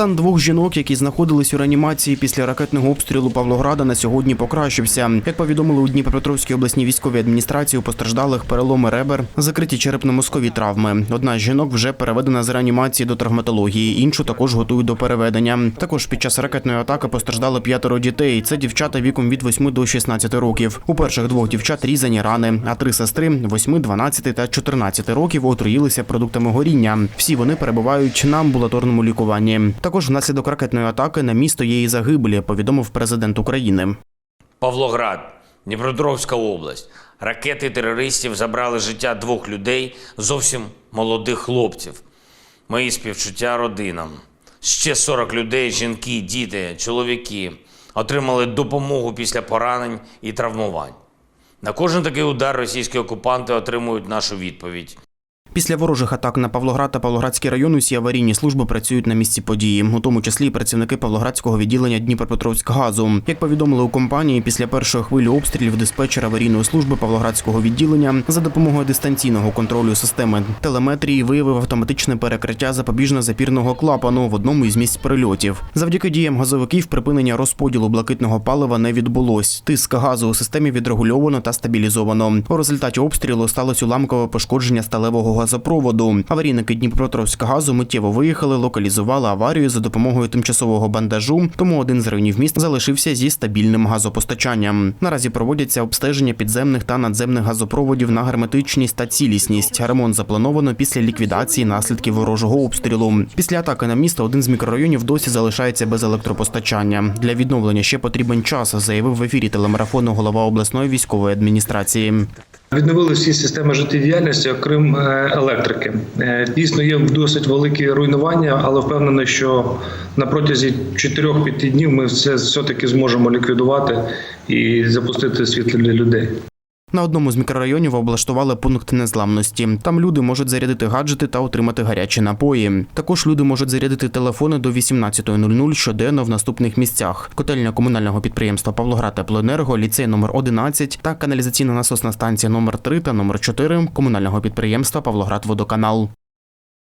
Стан двох жінок, які знаходились у реанімації після ракетного обстрілу Павлограда, на сьогодні покращився. Як повідомили у Дніпропетровській обласній військовій адміністрації, у постраждалих переломи ребер, закриті черепно-мозкові травми. Одна з жінок вже переведена з реанімації до травматології, іншу також готують до переведення. Також під час ракетної атаки постраждали п'ятеро дітей. Це дівчата віком від 8 до 16 років. У перших двох дівчат різані рани, а три сестри 8, 12 та 14 років отруїлися продуктами горіння. Всі вони перебувають на амбулаторному лікуванні. Також внаслідок ракетної атаки на місто є і загиблі, повідомив президент України. Павлоград, Дніпропетровська область. Ракети терористів забрали життя двох людей, зовсім молодих хлопців. Мої співчуття родинам. Ще 40 людей, жінки, діти, чоловіки отримали допомогу після поранень і травмувань. На кожен такий удар російські окупанти отримують нашу відповідь. Після ворожих атак на Павлоград та Павлоградський район усі аварійні служби працюють на місці події, у тому числі працівники Павлоградського відділення Дніпропетровськгазу. Як повідомили у компанії, після першої хвилі обстрілів диспетчер аварійної служби Павлоградського відділення за допомогою дистанційного контролю системи телеметрії виявив автоматичне перекриття запобіжно-запірного клапану в одному із місць перельотів. Завдяки діям газовиків припинення розподілу блакитного палива не відбулось. Тиск газу у системі відрегульовано та стабілізовано. У результаті обстрілу сталося уламкове пошкодження сталевого газопроводу. Аварійники Дніпропетровська газу миттєво виїхали, локалізували аварію за допомогою тимчасового бандажу. Тому один з районів міста залишився зі стабільним газопостачанням. Наразі проводяться обстеження підземних та надземних газопроводів на герметичність та цілісність. Ремонт заплановано після ліквідації наслідків ворожого обстрілу. Після атаки на місто один з мікрорайонів досі залишається без електропостачання. Для відновлення ще потрібен час, заявив в ефірі телемарафону голова обласної військової адміністрації. Відновили всі системи життєдіяльності, окрім е, електрики. Е, Дійсно, є досить великі руйнування, але впевнений, що на протязі 4-5 днів ми все все-таки зможемо ліквідувати і запустити світло для людей. На одному з мікрорайонів облаштували пункт незламності. Там люди можуть зарядити гаджети та отримати гарячі напої. Також люди можуть зарядити телефони до 18.00 щоденно в наступних місцях: котельня комунального підприємства Павлоград Теплоенерго, ліцей номер 11 та каналізаційна насосна станція номер 3 та номер 4 комунального підприємства Павлоград Водоканал.